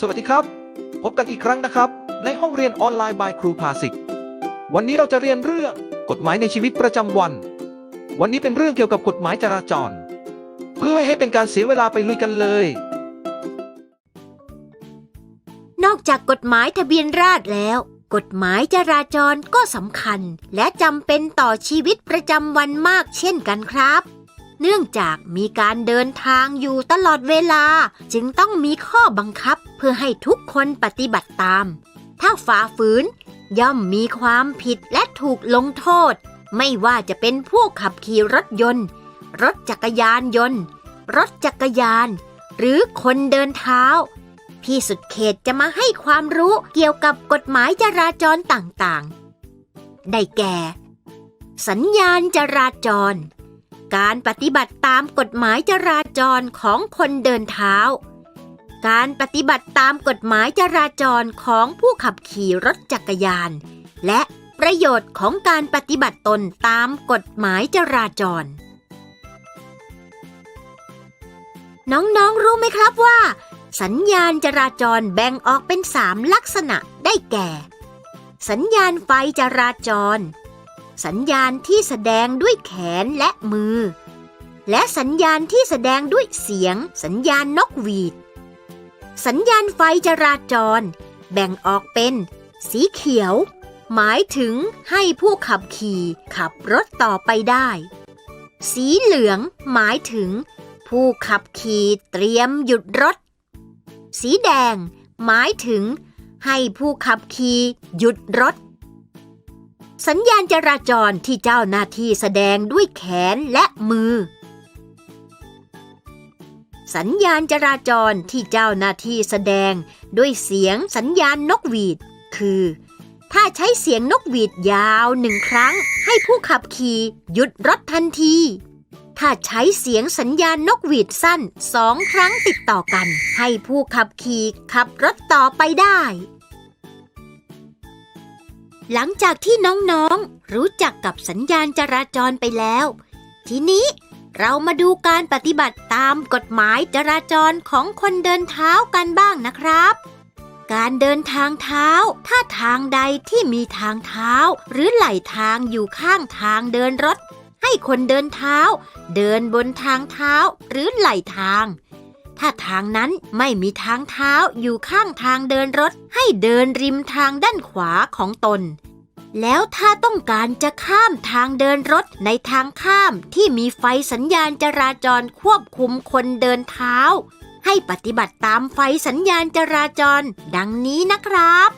สวัสดีครับ พบกันอีกครั้งนะครับ ในห้องเรียนออนไลน์ by ครูภาสิกวันนี้เราจะเรียนเรื่องกฎหมายในชีวิตประจำวัน วันนี้เป็นเรื่องเกี่ยวกับกฎหมายจราจร เพื่อไม่ให้เป็นการเสียเวลาไปลุยกันเลย นอกจากกฎหมายทะเบียนราษฎรแล้ว กฎหมายจราจรก็สำคัญ และจำเป็นต่อชีวิตประจำวันมากเช่นกันครับเนื่องจากมีการเดินทางอยู่ตลอดเวลา จึงต้องมีข้อบังคับ เพื่อให้ทุกคนปฏิบัติตาม ถ้าฝ่าฝืน ย่อมมีความผิดและถูกลงโทษ ไม่ว่าจะเป็นผู้ขับขี่รถยนต์ รถจักรยานยนต์ รถจักรยาน หรือคนเดินเท้า พี่สุดเขตจะมาให้ความรู้เกี่ยวกับกฎหมายจราจรต่างๆ ได้แก่ สัญญาณจราจร การปฏิบัติตามกฎหมายจราจรของคนเดินเท้า การปฏิบัติตามกฎหมายจราจรของผู้ขับขี่รถจักรยาน และประโยชน์ของการปฏิบัติตนตามกฎหมายจราจร น้องๆรู้ไหมครับว่า สัญญาณจราจรแบ่งออกเป็นสามลักษณะได้แก่ สัญญาณไฟจราจร สัญญาณที่แสดงด้วยแขนและมือ และสัญญาณที่แสดงด้วยเสียง สัญญาณนกหวีด สัญญาณไฟจราจร แบ่งออกเป็น สีเขียว หมายถึงให้ผู้ขับขี่ขับรถต่อไปได้ สีเหลืองหมายถึง ผู้ขับขี่เตรียมหยุดรถ สีแดง หมายถึง ให้ผู้ขับขี่หยุดรถ สัญญาณจราจรที่เจ้าหน้าที่แสดงด้วยแขนและมือ สัญญาณจราจรที่เจ้าหน้าที่แสดง ด้วยเสียงสัญญาณนกหวีด คือ ถ้าใช้เสียงนกหวีดยาวหนึ่งครั้ง ให้ผู้ขับขี่หยุดรถทันที ถ้าใช้เสียงสัญญาณนกหวีดสั้นสองครั้งติดต่อกัน ให้ผู้ขับขี่ขับรถต่อไปได้หลังจากที่น้องๆ รู้จักกับสัญญาณจราจรไปแล้ว ทีนี้ เรามาดูการปฏิบัติตามกฎหมายจราจรของคนเดินเท้ากันบ้างนะครับ การเดินทางเท้า ถ้าทางใดที่มีทางเท้า หรือไหลทางอยู่ข้างทางเดินรถ ให้คนเดินเท้า เดินบนทางเท้าหรือไหลทาง ถ้าทางนั้นไม่มีทางเท้าอยู่ข้างทางเดินรถ ให้เดินริมทางด้านขวาของตน แล้วถ้าต้องการจะข้ามทางเดินรถในทางข้ามที่มีไฟสัญญาณจราจรควบคุมคนเดินเท้า ให้ปฏิบัติตามไฟสัญญาณจราจร ดังนี้นะครับ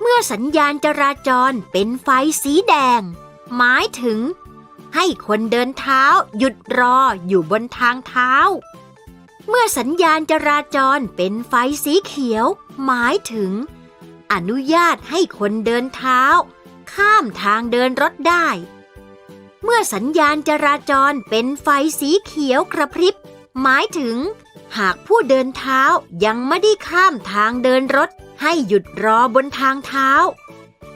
เมื่อสัญญาณจราจรเป็นไฟสีแดง หมายถึง ให้คนเดินเท้าหยุดรออยู่บนทางเท้า เมื่อสัญญาณจราจรเป็นไฟสีเขียว หมายถึง อนุญาตให้คนเดินเท้า ข้ามทางเดินรถได้ เมื่อสัญญาณจราจรเป็นไฟสีเขียวกระพริบ หมายถึง หากผู้เดินเท้ายังไม่ได้ข้ามทางเดินรถ ให้หยุดรอบนทางเท้า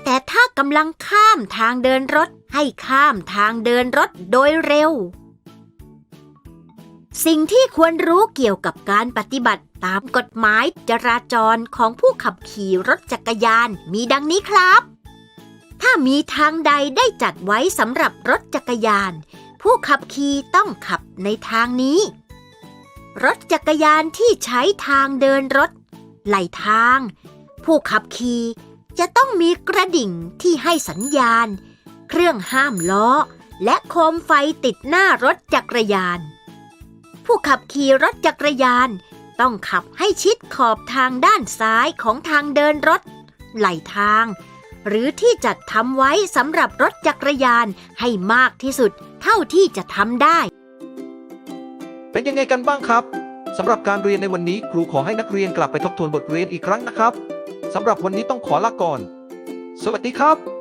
แต่ถ้ากำลังข้ามทางเดินรถให้ข้ามทางเดินรถโดยเร็ว สิ่งที่ควรรู้เกี่ยวกับการปฏิบัติตามกฎหมายจราจรของผู้ขับขี่รถจักรยานมีดังนี้ครับ ถ้ามีทางใดได้จัดไว้สำหรับรถจักรยาน ผู้ขับขี่ต้องขับในทางนี้ รถจักรยานที่ใช้ทางเดินรถ ไหลทาง ผู้ขับขี่จะต้องมีกระดิ่งที่ให้สัญญาณ เครื่องห้ามล้อ และโคมไฟติดหน้ารถจักรยาน ผู้ขับขี่รถจักรยาน ต้องขับให้ชิดขอบทางด้านซ้ายของทางเดินรถ ไหลทาง หรือที่จัดทำไว้สำหรับรถจักรยานให้มากที่สุด เท่าที่จะทำได้ เป็นยังไงกันบ้างครับสำหรับการเรียนในวันนี้ครูขอให้นักเรียนกลับไปทบทวนบทเรียนอีกครั้งนะครับสำหรับวันนี้ต้องขอลาก่อน สวัสดีครับ